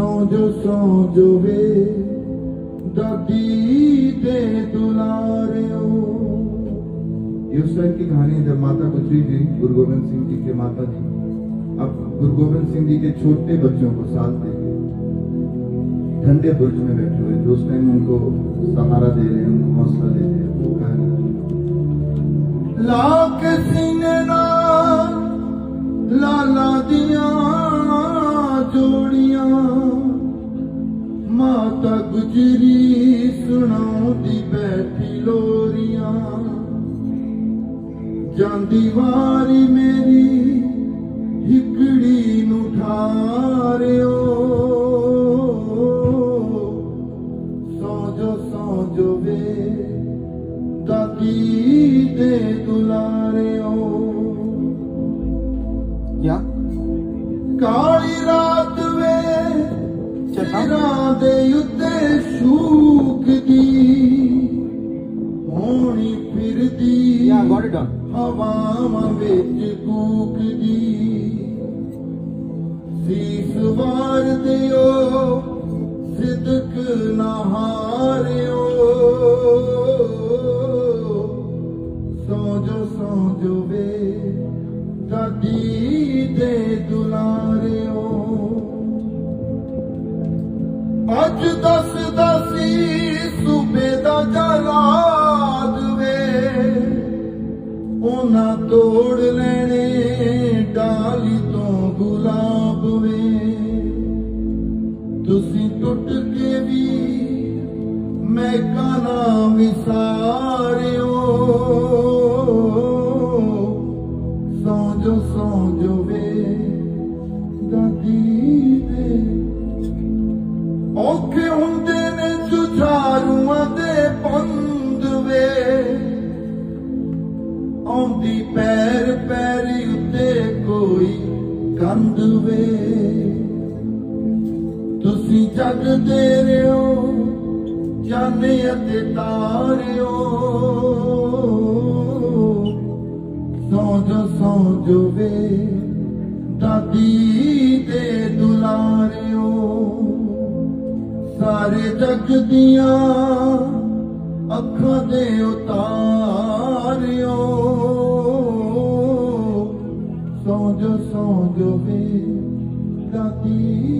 सौजो सौजो वे। दादी दे की कहानी जब माता गुजरी थी गुरु गोविंद सिंह जी के माता जी। अब गुरु गोविंद सिंह जी के छोटे बच्चों को साथ दे ठंडे बुर्ज में बैठे हुए जो उस टाइम उनको सहारा दे रहे हैं उनको हौसला दे रहे हैं वो कह लाख सिंह ਮਾਤਾ ਗੁਜਰੀ ਸੁਣਾਉਂਦੀ ਬੈਠੀ ਲੋਰੀਆਂ। ਜਾਂਦੀ ਵਾਰੀ ਮੇਰੀ ਹਿਕੜੀ ਨੂੰ ਠਾਰਿਓ। ਸੌ ਜੋ ਸੌ ਜੋ ਵੇ ਦਾਦੀ ਦੇ ਦੁਲਾਰਿਓ। ਕਾਲੀ ਵੇ ਦੇ ਉੱਤੇ ਸ਼ੂਕਦੀ ਹੋਣੀ ਫਿਰਦੀ. ਹਵਾਵਾਂ ਵਿੱਚ ਕੂਕਦੀ। ਸੀਸ ਵਾਰ ਦਿਓ ਸਿਦਕ ਨਾ ਹਾਰਿਓ। ਅੱਜ ਦੱਸਦਾ ਸੀ ਸੂਬੇ ਦਾ ਜਲਾਦ ਵੇ। ਉਹਨਾਂ ਤੋੜ ਲੈਣੇ ਡਾਲੀ ਤੋਂ ਗੁਲਾਬ ਵੇ। ਤੁਸੀਂ ਔਖੇ ਹੁੰਦੇ ਨੇ ਜੁਝਾਰੂਆਂ ਦੇ ਪੰਦ ਵੇ। ਆਉਂਦੀ ਪੈਰ ਪੈਰੀ ਉੱਤੇ ਕੋਈ ਕੰਧ ਵੇ। ਤੁਸੀਂ ਜਗ ਦੇ ਰਿਓ, ਜਾਣੇ ਅਤੇ ਤਾਰਿਓ। ਸੌ ਜੋ ਸੌ ਜੋ ਵੇ ਦਾਦੀ ਦੇ ਦੁਲਾਰਿਓ। ਸਾਰੇ ਜਗ ਦੀਆਂ ਅੱਖਾਂ ਦੇ ਉਤਾਰਿਓ। ਸੌ ਜੋ ਸੌ ਜੋ ਵੇ ਦਾਦੀ